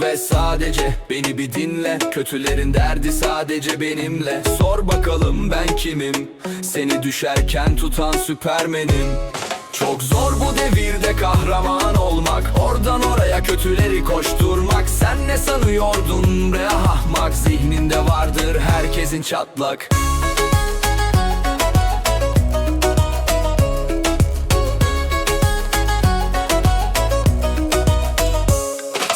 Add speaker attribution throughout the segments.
Speaker 1: ve sadece Beni bir dinle. Kötülerin derdi sadece benimle. Sor bakalım ben kimim? Seni düşerken tutan süpermenim. Çok zor bu devirde kahraman olmak. Oradan oraya kötüleri koşturmak. Sen ne sanıyordun bre ahmak? Zihninde vardır herkesin çatlak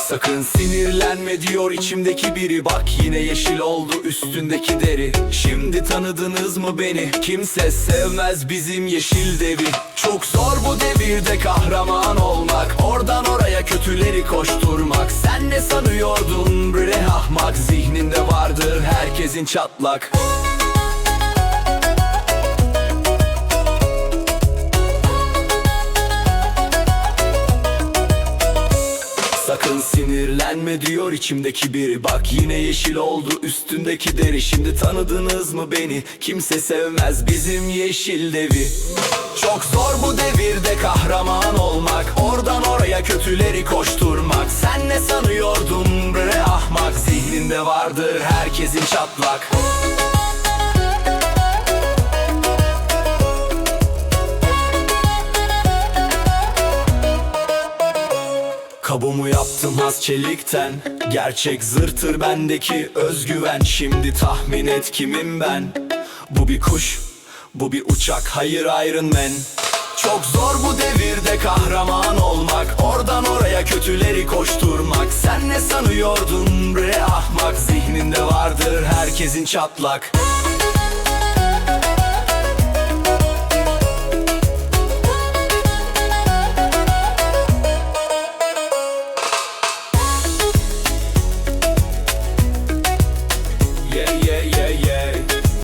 Speaker 1: Sakın sinirlenme diyor içimdeki biri. Bak yine yeşil oldu üstündeki deri. Şimdi tanıdınız mı beni? Kimse sevmez bizim yeşil devi. Çok zor bu devirde kahraman olmak. Oradan oraya kötüleri koşturmak. Sen ne sanıyordun bre ahmak? Zihninde vardır herkesin çatlak Sakın sinirlenme diyor içimdeki biri. Bak yine yeşil oldu üstündeki deri. Şimdi tanıdınız mı beni? Kimse sevmez bizim yeşil devi. Çok zor bu devirde kahraman olmak. Oradan oraya kötüleri koşturmak. Sen ne sanıyordun bre ahmak? Zihninde vardır herkesin çatlak Kabumu yaptım az çelikten. Gerçek zırtır bendeki özgüven. Şimdi tahmin et kimim ben? Bu bir kuş, bu bir uçak. Hayır Iron Man. Çok zor bu devirde kahraman olmak. Oradan oraya kötüleri koşturmak. Sen ne sanıyordun bre ahmak? Zihninde vardır herkesin çatlak